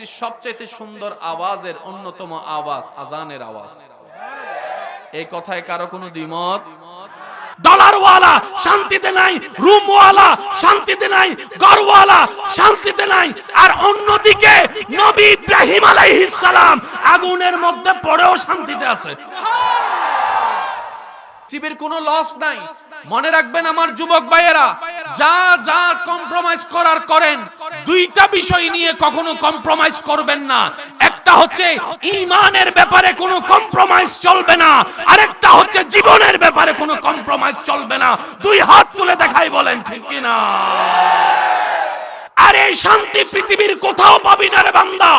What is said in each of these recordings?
পৃথিবীর সবচেয়ে সুন্দর আওয়াজের অন্যতম আওয়াজ আজানের আওয়াজ। এই কথায় কারও কোনো দ্বিমত? ডলারওয়ালা শান্তিতে নাই রুমওয়ালা শান্তিতে নাই ঘরওয়ালা শান্তিতে নাই। আর অন্যদিকে নবী ইব্রাহিম আলাইহিস সালাম আগুনের মধ্যে পড়েও শান্তিতে আছে। পৃথিবীর কোনো লস নাই। মনে রাখবেন আমার যুবক ভাইয়েরা, যা যা কম্প্রোমাইজ করার করেন, দুইটা বিষয় নিয়ে কখনো কম্প্রোমাইজ করবেন না। একটা হচ্ছে ইমানের ব্যাপারে কোনো কম্প্রোমাইজ চলবে না, আরেকটা হচ্ছে জীবনের ব্যাপারে কোনো কম্প্রোমাইজ চলবে না। দুই হাত তুলে দেখাই বলেন, ঠিক কি না আর এই শান্তি পৃথিবীর কোথাও পাবি না রে বান্দা।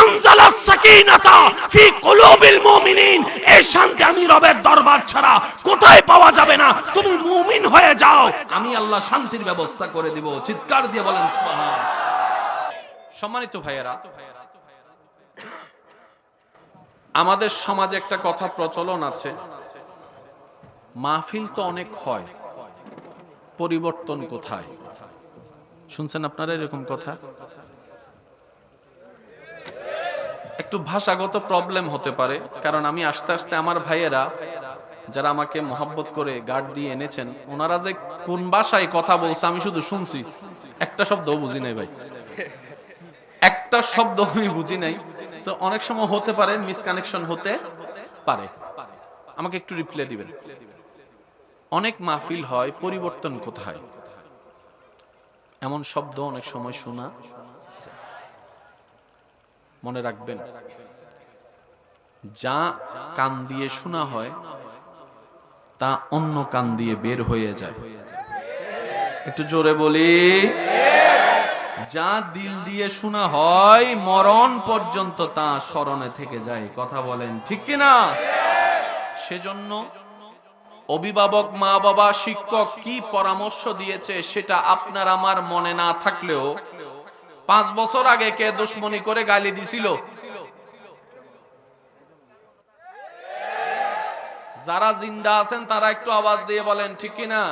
আনজালা সাকিনাতা ফি কুলুবিল মুমিনিন। এই শান্তি আমি রবের দরবার ছাড়া কোথায় পাওয়া যাবে না। তুমি মুমিন হয়ে যাও। আমি আল্লাহ শান্তির ব্যবস্থা করে দিব। চিৎকার দিয়ে বলেন সুবহান সম্মানিত ভাইয়েরা, আমাদের সমাজে একটা কথা প্রচলন আছে। মাহফিল তো অনেক হয়। পরিবর্তন কোথায়? শুনছেন আপনারা এরকম কথা? একটু ভাষাগত প্রবলেম হতে পারে, কারণ আমি আস্তে আস্তে আমার ভাইয়েরা যারা আমাকে মহাব্বত করে গার্ড দিয়ে এনেছেন, ওনারা যে কোন ভাষায় কথা বলছে আমি শুধু শুনছি। একটা শব্দও বুঝি নাই ভাই। একটা শব্দ আমি বুঝি নাই। তো অনেক সময় হতে পারে মিসকানেকশন হতে পারে। আমাকে একটু রিপ্লাই দিবেন। অনেক মাহফিল হয়, পরিবর্তন কোথায়? এমন শব্দ অনেক সময় শোনা মনে রাখবেন। যা কান দিয়ে শোনা হয়, তা অন্য কান দিয়ে বের হয়ে যায়। একটু জোরে বলি। যা দিল দিয়ে শোনা হয়, মরণ পর্যন্ত তা স্মরণে থেকে যায়। কথা বলেন ঠিক কিনা? সেজন্য অভিভাবক মা বাবা শিক্ষক কি পরামর্শ দিয়েছে সেটা আপনার আমার মনে না থাকলেও পাঁচ বছর আগে কে দুশ্মনী করে গালি দিছিল? যারা জিন্দা আছেন, তারা একটু আওয়াজ দিয়ে বলেন, ঠিক কিনা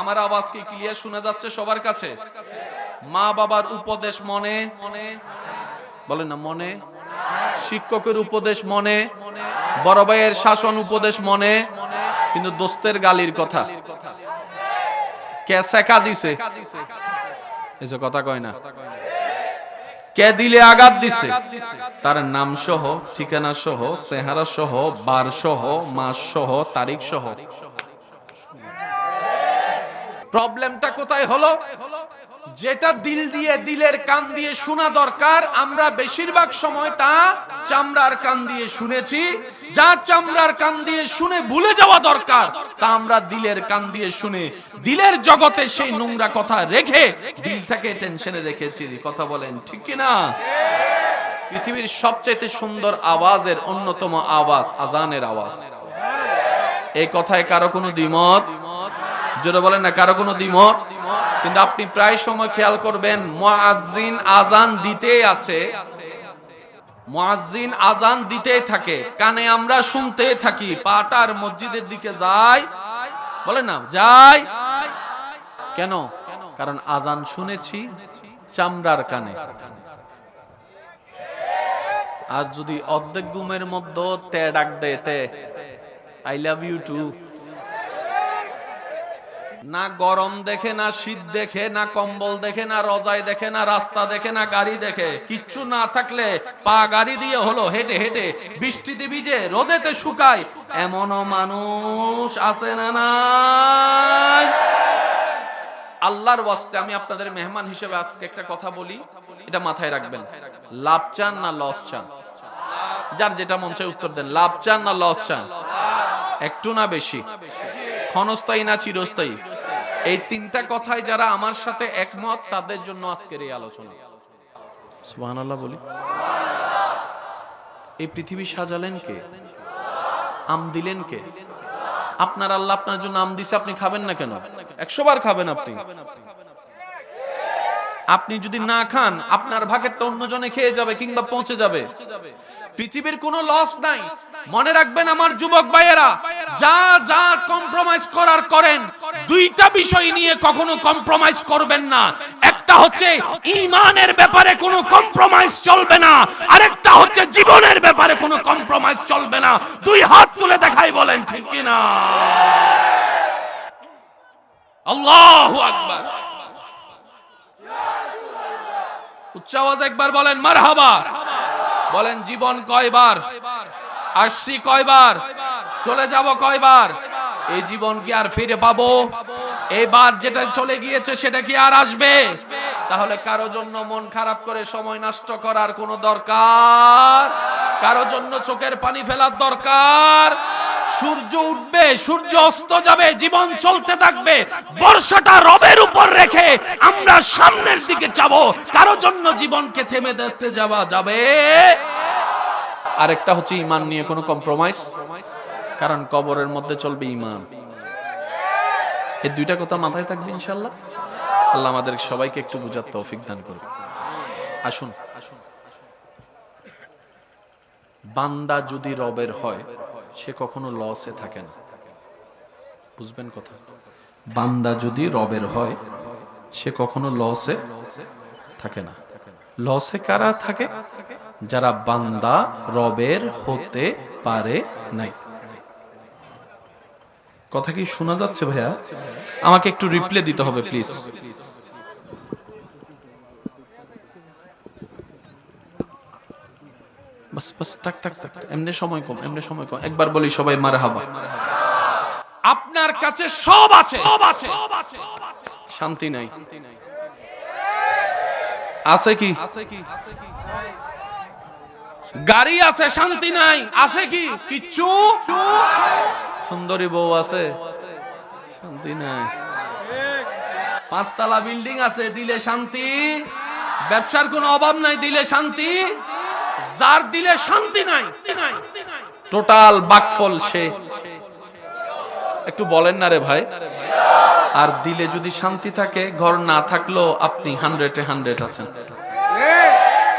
আমার আওয়াজ কি ক্লিয়ার শোনা যাচ্ছে সবার কাছে? মা বাবার উপদেশ মনে মনে? বলেন না, মনে? শিক্ষকের উপদেশ মনে? বড় ভাইয়ের শাসন উপদেশ মনে? কিন্তু দোস্তের গালির কথা। কে শেখা দিছে? এসে কথা কয় না। কে দিলে আঘাত দিছে? তার নাম সহ, ঠিকানা সহ, চেহারা সহ, বার সহ, মাস সহ, তারিখ সহ। প্রবলেমটা কোথায় হলো? যেটা দিল দিয়ে দিলের কান দিয়ে শোনা দরকার, আমরা বেশিরভাগ সময় তা চামড়ার কান দিয়ে শুনেছি। যা চামড়ার কান দিয়ে শুনে ভুলে যাওয়া দরকার, তা আমরা দিলের কান দিয়ে শুনে দিলের জগতে সেই নোংরা কথা রেখে দিলটাকে টেনশনে রেখেছি। কথা বলেন, ঠিক কি না? পৃথিবীর সবচেয়ে সুন্দর আওয়াজের অন্যতম আওয়াজ আজানের আওয়াজ। এই কথায় কারও কোনো দ্বিমত? যেটা বলেন না, কারও কোনো দ্বিমত? কিন্তু আপনি প্রায় সময় খেয়াল করবেন, মুয়াজ্জিন আজান দিতেই আছে। মুয়াজ্জিন আজান দিতেই থাকে, কানে আমরা শুনতে থাকি, পাটার মসজিদের দিকে যাই। বলেন না, যাই। কেন? কারণ আজান শুনেছি চামড়ার কানে। আর যদি অর্ধেক গুমের মধ্যে তে ডাক দেয় তে আই লাভ ইউ টু না গরম দেখে, না শীত দেখে, না কম্বল দেখে, না রজাই দেখে, না রাস্তা দেখে, না গাড়ি দেখে, কিচ্ছু না থাকলে পা গাড়ি দিয়ে হলো হেঁটে হেঁটে বৃষ্টিতে ভিজে রোদেতে শুকায় এমনও মানুষ আছে না নাই? আল্লাহর ওয়াস্তে আমি আপনাদের মেহমান হিসেবে আজকে একটা কথা বলি, এটা মাথায় রাখবেন। লাভ চান না লস চান? যার যেটা মন চায় উত্তর দেন, লাভ চান না লস চান? একটু না বেশি? ক্ষণস্থায়ী না চিরস্থায়ী? এই তিনটা কথায় যারা আমার সাথে একমত, তাদের জন্য আজকের এই আলোচনা। সুবহানাল্লাহ বলি। এই পৃথিবী সাজালেন কে? আম দিলেন কে? আপনার আল্লাহ আপনার জন্য আম দিছে, আপনি খাবেন না কেন? একশো বার খাবেন আপনি। আপনি যদি না খান, আপনার ভাগেরটা অন্যজনে খেয়ে যাবে কিংবা পৌঁছে যাবে। পৃথিবীর কোনো লস নাই। মনে রাখবেন আমার যুবক ভাইয়েরা, যা যা কম্প্রোমাইজ করার করেন দুইটা বিষয় নিয়ে কখনো কম্প্রোমাইজ করবেন না। একটা হচ্ছে ইমানের ব্যাপারে কোনো কম্প্রোমাইজ চলবে না, আরেকটা হচ্ছে জীবনের ব্যাপারে কোনো কম্প্রোমাইজ চলবে না। দুই হাত তুলে দেখাই বলেন, ঠিক কিনা আল্লাহু আকবার। উচ্চ আওয়াজ একবার বলেন, মারহাবা। বলেন, জীবন কয়বার? আসছি কয়বার? চলে যাব কয়বার? এই জীবন কি আর ফিরে পাবো? এবার যেটা চলে গিয়েছে সেটা কি আর আসবে? তাহলে কারও জন্য মন খারাপ করে সময় নষ্ট করার কোনো দরকার? কারও জন্য চোখের পানি ফেলার দরকার? সূর্য উঠবে, সূর্য অস্ত যাবে, জীবন চলতে থাকবে। বর্ষাটা রবের উপর রেখে আমরা সামনের দিকে যাব। কারও জন্য জীবনকে থেমে দেখতে যাওয়া যাবে? আরেকটা হচ্ছে ইমান নিয়ে কোনো কম্প্রোমাইজ কারণ কবরের মধ্যে চলবে ইমান এই দুইটা কথা মাথায় থাকবে ইনশাল্লাহ আল্লাহ আমাদের সবাইকে একটু বুঝার তৌফিক দান করবে আসুন। বান্দা যদি রবের হয়, সে কখনো লসে থাকে না। বুঝবেন কথা? বান্দা যদি রবের হয়, সে কখনো লসে থাকে না। লসে কারা থাকে? যারা বান্দা রবের হতে পারে নাই। কথা কি শোনা যাচ্ছে ভাইয়া? আমাকে একটু রিপ্লে দিতে হবে প্লিজ বাস বাস থাক থাক থাক এমনি সময় কম এমনি সময় কম। একবার বলি সবাই মারে হাবা আপনার কাছে সব আছে। সব আছে। শান্তি নাই। আছে কি? গাড়ি আছে শান্তি নাই। আছে কি? কিচ্ছু? সুন্দরী বউ আছে? শান্তি নাই। পাঁচতলা বিল্ডিং আছে, দিলে শান্তি। ব্যবসার কোনো অভাব নাই, দিলে শান্তি। যার দিলে শান্তি নাই, টোটাল বাকফল সে। একটু বলেন না রে ভাই। আর দিলে যদি শান্তি থাকে, ঘর না থাকলেও আপনি হান্ড্রেডে হান্ড্রেড আছেন।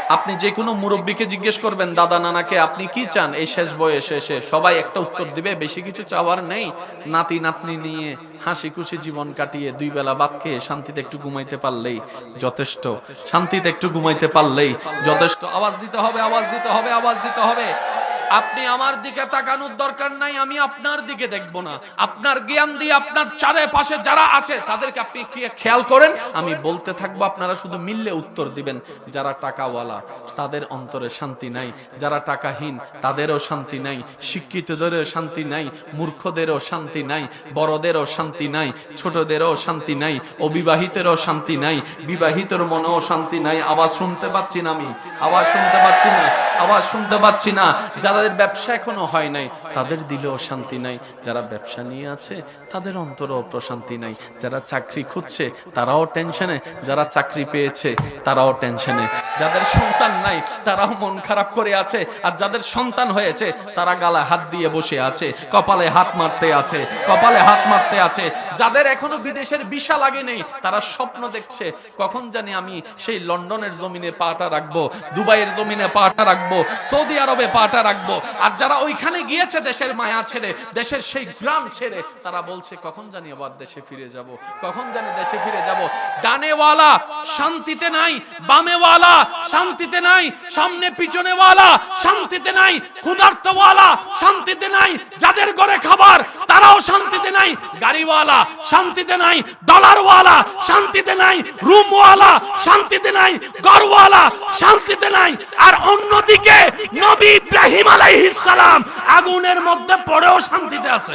আপনি যে কোনো মুরব্বীকে জিজ্ঞেস করবেন, দাদা, নানাকে আপনি কি চান? এই শেষ বয়সে এসে সবাই একটা উত্তর দিবে, বেশি কিছু চাওয়ার নেই। নাতি, নাতনি নিয়ে হাসি খুশি জীবন কাটিয়ে দুই বেলা বাদ খেয়ে শান্তিতে একটু ঘুমাইতে পারলেই যথেষ্ট। শান্তিতে একটু ঘুমাইতে পারলেই যথেষ্ট। আওয়াজ দিতে হবে, আওয়াজ দিতে হবে, আওয়াজ দিতে হবে। আপনি আমার দিকে তাকানোর দরকার নাই, আমি আপনার দিকে দেখব না। আপনার জ্ঞান দিয়ে আপনার চারিপাশে যারা আছে, তাদেরকে আপনি খেয়াল করেন? আমি বলতে থাকব, আপনারা শুধু মিললে উত্তর দিবেন, যারা টাকাওয়ালা, তাদের অন্তরে শান্তি নাই। যারা টাকাহীন, তাদেরও শান্তি নাই। শিক্ষিতদেরও শান্তি নাই, মূর্খদেরও শান্তি নাই, বড়দেরও শান্তি নাই, ছোটদেরও শান্তি নাই, অবিবাহিতেরও শান্তি নাই, বিবাহিতর মনেও শান্তি নাই। আওয়াজ শুনতে পাচ্ছি না আমি, আওয়াজ শুনতে পাচ্ছি না। আওয়াজ শুনতে পাচ্ছি না। যাদের ব্যবসা এখনও হয় নাই, তাদের দিলেও শান্তি নাই। যারা ব্যবসা নিয়ে আছে, তাদের অন্তরেও প্রশান্তি নাই। যারা চাকরি খুঁজছে, তারাও টেনশনে। যারা চাকরি পেয়েছে, তারাও টেনশনে। যাদের সন্তান নাই, তারাও মন খারাপ করে আছে। আর যাদের সন্তান হয়েছে, তারা গালা হাত দিয়ে বসে আছে, কপালে হাত মারতে আছে, কপালে হাত মারতে আছে। যাদের এখনও বিদেশের বিশা লাগে নেই, তারা স্বপ্ন দেখছে, কখন জানি আমি সেই লন্ডনের জমিনে পাটা রাখব, দুবাইয়ের জমিনে পাটা রাখব সৌদি আরবে পাটা রাখব। আর যারা ওইখানে গিয়েছে দেশের মায়া ছেড়ে, দেশের সেই গ্রাম ছেড়ে, তারা বলছে, কখন জানি আবার দেশে ফিরে যাব? কখন জানি দেশে ফিরে যাব? ডানেওয়ালা, শান্তিতে নাই, বামেওয়ালা, শান্তিতে নাই, সামনে পিছনেওয়ালা, শান্তিতে নাই, ক্ষুধার্তওয়ালা, শান্তিতে নাই, যাদের ঘরে খাবার, তারাও শান্তিতে নাই, গাড়িওয়ালা, শান্তিতে নাই, ডলারওয়ালা, শান্তিতে নাই, রুমওয়ালা, শান্তিতে নাই, ঘরওয়ালা, শান্তিতে নাই, আর অন্যদিকে নবী ইব্রাহিম আলাইহিস সালাম আগুনের মধ্যে পড়েও শান্তিতে আছে।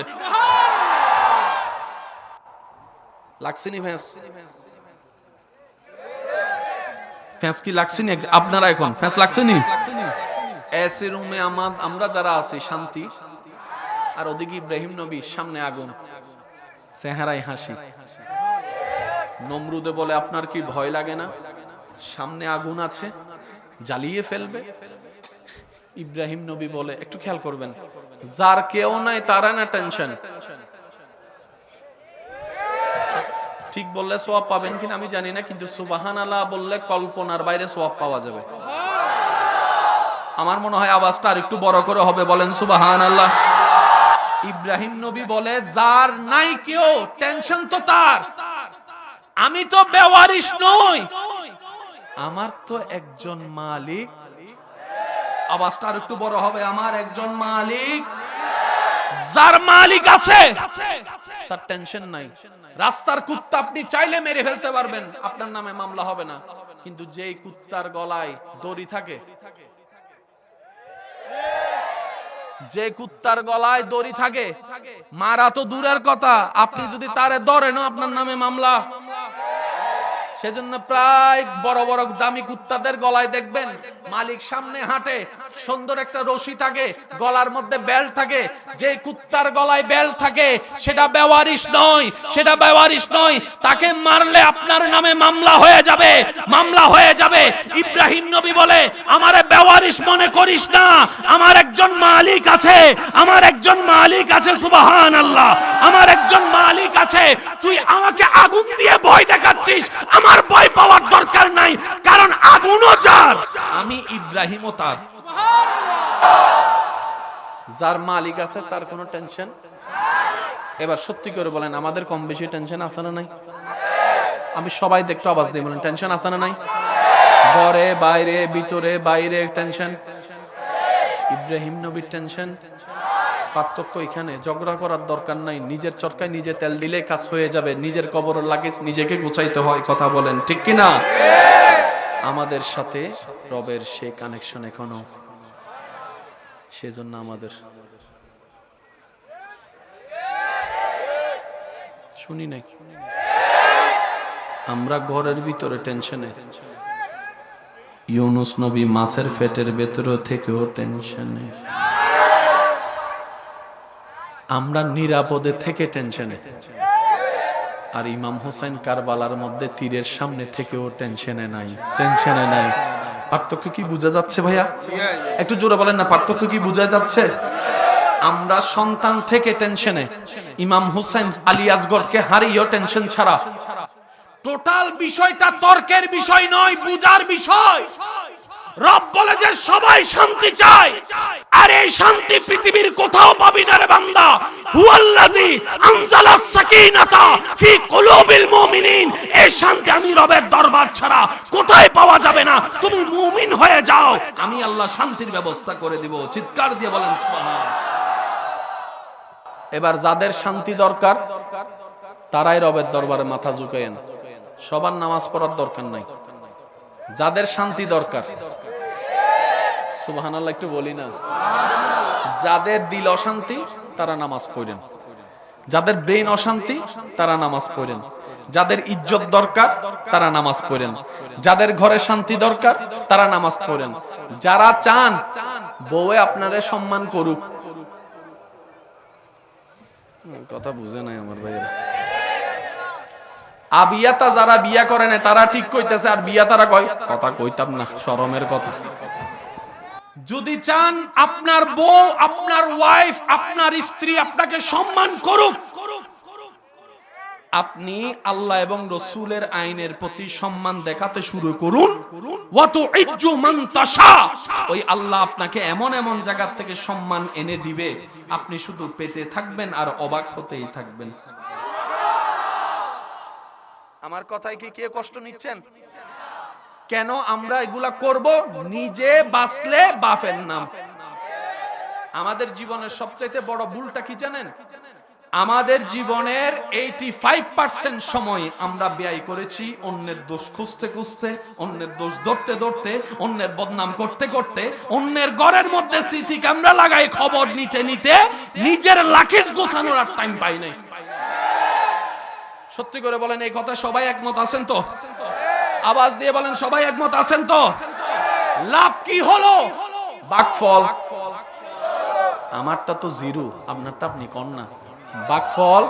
ভ্যাঁস কি আপনারা এখন। এসি রুমে আমার আমরা যারা আছি, শান্তি। আর ওদিকে ইব্রাহিম নবী সামনে আগুন। চেহারায় হাসি। নমরুদে বলে, আপনার কি ভয় লাগে না? সামনে আগুন আছে, জ্বালিয়ে ফেলবে। ইব্রাহিম নবী বলে, একটু খেয়াল করবেন। যার কেউ নাই তারা না টেনশন ঠিক বললে সোয়াব পাবেন কিনা আমি জানি না, কিন্তু সুবাহান আল্লাহ বললে কল্পনার বাইরে সোয়াব পাওয়া যাবে। আমার মনে হয় আওয়াজটা আর একটু বড় করে হবে, বলেন সুবাহান আল্লাহ ইব্রাহিম নবী বলে, যার নাই কেউ টেনশন তো তার। আমি তো বেওয়ারিশ নই। আমার তো একজন মালিক আওয়াজটা আর একটু বড় হবে আমার একজন মালিক। যার মালিক আছে তার টেনশন নাই। রাস্তার কুত্তা আপনি চাইলে মেরে ফেলতে পারবেন আপনার নামে মামলা হবে না। কিন্তু যেই কুত্তার গলায় দড়ি থাকে যে কুত্তার গলায় দড়ি থাকে মারা তো দূরের কথা আপনি যদি তারে ধরেন আপনার নামে মামলা। সেজন্য প্রায় বড় বড় দামি কুত্তাদের গলায় দেখবেন মালিক সামনে হাঁটে, সুন্দর একটা রশি থাকে, গলার মধ্যে বেল্ট থাকে, যে কুত্তার গলায় বেল্ট থাকে, সেটা বেওয়ারিশ নয়, সেটা বেওয়ারিশ নয়, তাকে মারলে আপনার নামে মামলা হয়ে যাবে, মামলা হয়ে যাবে। ইব্রাহিম নবী বলে, আমারে বেওয়ারিশ মনে করিস না, আমার একজন মালিক আছে, আমার একজন মালিক আছে সুবাহান আল্লাহ আমার একজন মালিক আছে, তুই আমাকে আগুন দিয়ে ভয় দেখাচ্ছিস, আমার ভয় পাওয়ার দরকার নাই, কারণ আগুনও আমি ইব্রাহিমও তার। যার মালিক আছে, তার কোনো টেনশন এবার সত্যি করে বলেন, আমাদের কম বেশি টেনশন আছে না নাই? আমি সবাই দেখতে আওয়াজ দিই বলেন টেনশন আছে না নাই? ঘরে, বাইরে, ভিতরে, বাইরে টেনশন ইব্রাহিম নবীর টেনশন পার্থক্য এখানে, ঝগড়া করার দরকার নাই। নিজের চরকায় নিজে তেল দিলে কাজ হয়ে যাবে। নিজের কবর লাগেজ নিজেকে গুছাইতে হয়, কথা বলেন, ঠিক কি না আমাদের সাথে রবের সে কানেকশন এখনও। সেজন্য আমাদের। শুনি নাই। আমরা ঘরের ভিতরে টেনশনে ইউনুস নবী মাছের ফেটের ভেতরে থেকেও টেনশনে আমরা নিরাপদে থেকে টেনশনে আর ইমাম হোসেন কারবালার মধ্যে তীরের সামনে থেকেও টেনশনে নাই টেনশনে নাই। পার্থক্য কি বোঝা যাচ্ছে ভাইয়া? একটু জোরে বলেন না, পার্থক্য কি বোঝা যাচ্ছে? আমরা সন্তান থেকে টেনশনে, ইমাম হোসেন আলী আসগরকে হারিয়েও টেনশন ছাড়া। টোটাল বিষয়টা তর্কের বিষয় নয় বুজার বিষয়। রব বলে যে সবাই শান্তি চায়। আর এই শান্তি পৃথিবীর কোথাও পাবি না রে বান্দা। হুয়াল্লাযী আনজালা সাকিনাতা ফি কুলুবিল মুমিনিন। এই শান্তি আমি রবের দরবার ছাড়া কোথায় পাওয়া যাবে না। তুমি মুমিন হয়ে যাও। আমি আল্লাহ শান্তির ব্যবস্থা করে দিব। চিৎকার দিয়ে বলেন সুবহান এবার যাদের শান্তি দরকার, তারাই রবের দরবারে মাথা ঝুঁকায়েন। সবার নামাজ পড়ার দরকার নাই। যাদের শান্তি দরকার সুবহানাল্লাহ, একটু বলি না। যাদের দিল অশান্তি, তারা নামাজ পড়েন। যাদের ব্রেন অশান্তি, তারা নামাজ পড়েন। যাদের ইজ্জত দরকার, তারা নামাজ পড়েন। যাদের ঘরে শান্তি দরকার, তারা নামাজ পড়েন। যারা চান, বউয়ে আপনারে সম্মান করুক। কথা বুঝে নাই আমার ভাইয়েরা। আবিয়াতা যারা বিয়া করে না তারা ঠিক কইতেছে, আর বিয়া তারা কয়, কথা কইতাম না, শরমের কথা। যদি চান আপনার বউ, আপনার ওয়াইফ আপনার স্ত্রী আপনাকে সম্মান করুক, আপনি আল্লাহ এবং রসুলের আইনের প্রতি সম্মান দেখাতে শুরু করুন। ওই আল্লাহ আপনাকে এমন এমন জায়গা থেকে সম্মান এনে দিবে, আপনি শুধু পেতে থাকবেন আর অবাক হতেই থাকবেন। আমার কথায় কি কে কষ্ট নিচ্ছেন? কেন আমরা এগুলা করব? নিজে বাঁচলে বাফের নাম। আমাদের জীবনের সবচাইতে বড় ভুলটা কি জানেন? আমাদের জীবনের এইটি ফাইভ পার্সেন্ট সময় আমরা ব্যয় করেছি অন্যের দোষ খুঁজতে খুঁজতে, অন্যের দোষ ধরতে ধরতে, অন্যের বদনাম করতে করতে, অন্যের ঘরের মধ্যে সিসি ক্যামেরা লাগাই খবর নিতে নিতে নিজের লাখিস গোছানোর আর টাইম পাই নাই। সত্যি করে বলেন, এই কথা সবাই একমত আছেন তো? আওয়াজ দিয়ে বলেন, সবাই একমত আছেন তো? লাভ কি হলো? বাকফল। আমারটা তো জিরো, আপনারটা আপনি কন না। বাকফল।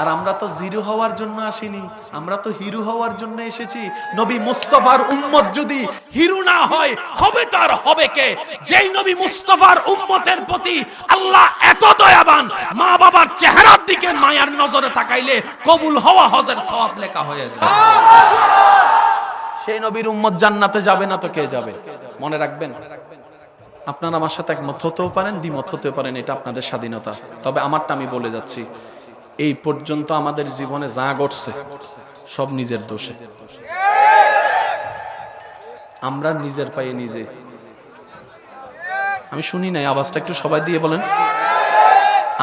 আর আমরা তো জিরো হওয়ার জন্য আসিনি, আমরা তো হিরো হওয়ার জন্য এসেছি। নবী মুস্তফার উম্মত যদি হিরু না হয়, হবে তার হবে কে? যেই নবী মুস্তফার উম্মতের প্রতি আল্লাহ এত দয়াবান মা বাবার চেহারার দিকে মায়ার নজরে তাকাইলে কবুল হওয়া হজের সওয়াব লেখা হয়ে যায়। সেই নবীর উম্মত জান্নাতে যাবে না তো কে যাবে? মনে রাখবেন? আপনারা আমার সাথে একমত হতেও পারেন, দ্বিমত হতেও পারেন, এটা আপনাদের স্বাধীনতা। তবে আমারটা আমি বলে যাচ্ছি, এই পর্যন্ত আমাদের জীবনে যা ঘটছে, সব নিজের দোষে। আমরা নিজের পায়ে নিজে। আমি শুনি নাই, আওয়াজটা একটু সবাই দিয়ে বলেন।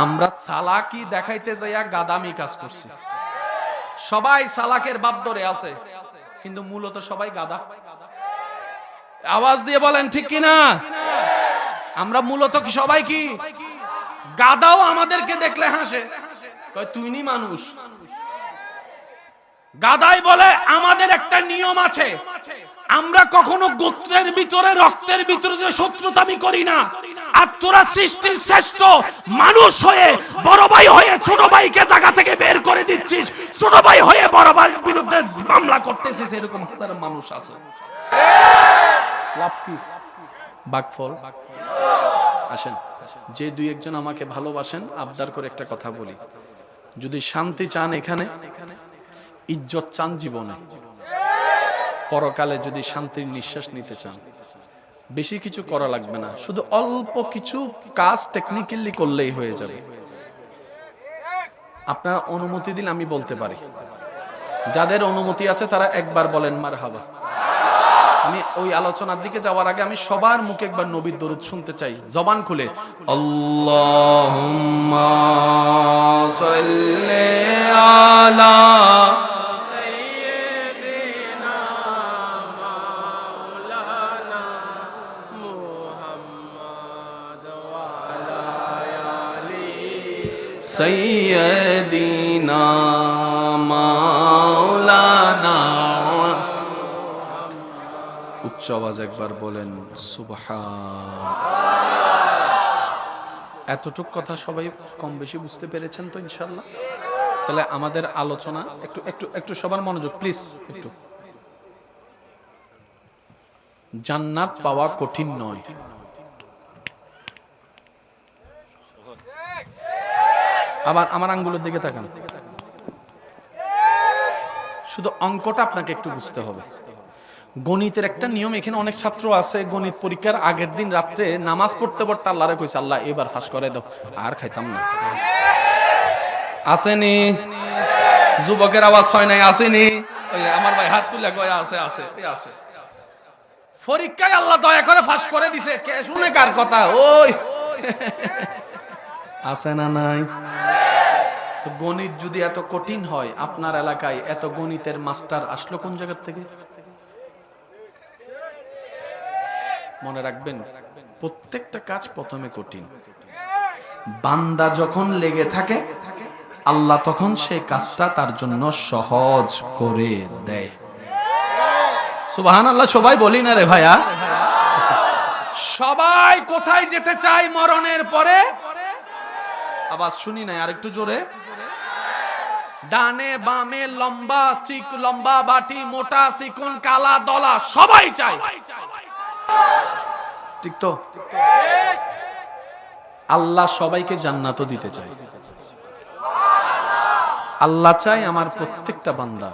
আমরা সালাকি দেখাইতে যাইয়া গাদামি কাজ করছি। সবাই সালাকের বাপ ধরে আছে। কিন্তু মূলত সবাই গাদা আওয়াজ দিয়ে বলেন, ঠিক কিনা? আমরা মূলত কি, সবাই কি? গাদাও আমাদেরকে দেখলে হাসে। কয়, তুই নি মানুষ? গাদাই বলে, আমাদের একটা নিয়ম আছে। আমরা কখনো গোত্রের ভিতরে, রক্তের ভিতরে শত্রুতামি করি না। আর তোরা সৃষ্টির শ্রেষ্ঠ মানুষ হয়ে বড় ভাই হয়ে ছোট ভাইকে জায়গা থেকে বের করে দিচ্ছিস। ছোট ভাই হয়ে বড় ভাইয়ের বিরুদ্ধে মামলা করতেছিস, এরকম হাজার মানুষ আছে। আসেন, যে দুই একজন আমাকে ভালোবাসেন, আবদার করে একটা কথা বলি। যদি শান্তি চান এখানে, ইজ্জত চান জীবনে। পরকালে যদি শান্তির নিঃশ্বাস নিতে চান বেশি কিছু করা লাগবে না। শুধু অল্প কিছু কাজ টেকনিক্যালি করলেই হয়ে যাবে। আপনার অনুমতি দিলে আমি বলতে পারি। যাদের অনুমতি আছে তারা একবার বলেন মার হাবা আমি ওই আলোচনার দিকে যাওয়ার আগে আমি সবার মুখে একবার নবীর দরুদ শুনতে চাই। জবান খুলে। আল্লাহুম্মা সাল্লি আলা উচ্চ আওয়াজ একবার বলেন এতটুক কথা সবাই কম বেশি বুঝতে পেরেছেন তো ইনশাল্লাহ তাহলে আমাদের আলোচনা একটু একটু একটু সবার মনোযোগ, প্লিজ, একটু। জান্নাত পাওয়া কঠিন নয়। আবার আমার আঙ্গুলের দিকে তাকান। শুধু অঙ্কটা আপনাকে একটু বুঝতে হবে। গণিতের একটা নিয়ম, এখানে অনেক ছাত্র আছে, গণিত পরীক্ষার আগের দিন রাত্রে নামাজ পড়তে পড়তে আল্লাহরে কইছে, আল্লাহ, এবার ফাঁস করে দাও, আর খাইতাম না। আসেনি। যুবকের আওয়াজ হয় নাই, আসেনি। আমার ভাই হাত তুলে কয়, আছে আছে আছে। পরীক্ষায় আল্লাহ দয়া করে ফাঁস করে দিছে, কে শুনে কার কথা? ওই। আছে না নাই? তো গণিত যদি এত কঠিন হয় আপনার এলাকায়, এত গণিতের মাস্টার আসলো কোন জায়গার থেকে? মনে রাখবেন, প্রত্যেকটা কাজ প্রথমে কঠিন। বান্দা যখন লেগে থাকে, আল্লাহ তখন সেই কাজটা তার জন্য সহজ করে দেয়। সুবাহান আল্লাহ সবাই বলি না রে ভাইয়া? সবাই কোথায় যেতে চায় মরণের পরে আবার শুনি নাই, আরেকটু জোরে। ডানে বামে লম্বা, চিক লম্বা বাটি, মোটা চিকন কালা দলা, সবাই চায় ঠিক তো? আল্লাহ সবাইকে জান্নাতও দিতে চাই আল্লাহ চাই আমার প্রত্যেকটা বান্দা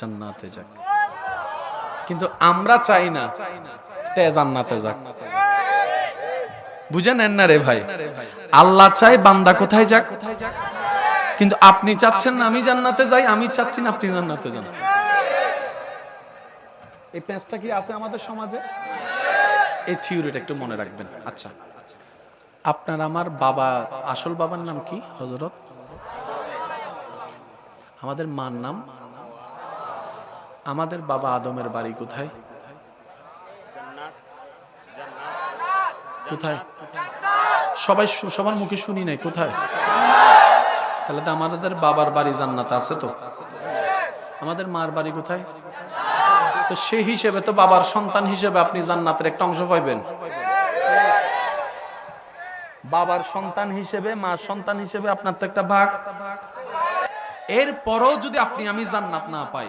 জান্নাতে যাক। কিন্তু আমরা চাই না, তে জান্নাতে যাক। বুঝে নেন না রে ভাই। আল্লাহ চাই বান্দা কোথায় যাক। কিন্তু আপনি চাচ্ছেন না, আমি জান্নাতে যাই, আমি চাচ্ছি না আপনি জান্নাতে যান। এই প্যাঁচটা কি আছে আমাদের সমাজে? এই থিওরিটা একটু মনে রাখবেন। আচ্ছা। আপনার আমার বাবা, আসল বাবার নাম কি হজরত আমাদের মার নাম? আমাদের বাবা আদমের বাড়ি কোথায়? কোথায়? সবাই সবার মুখে শুনি নাই, কোথায়? তাহলে তো আমাদের বাবার বাড়ি জান্নাত আছে তো। আমাদের মার বাড়ি কোথায়? তো সেই হিসেবে তো বাবার সন্তান হিসেবে আপনি জান্নাতের একটা অংশ পাইবেন। বাবার সন্তান হিসেবে, মার সন্তান হিসেবে আপনার তো একটা ভাগ। এরপরও যদি আপনি আমি জান্নাত না পাই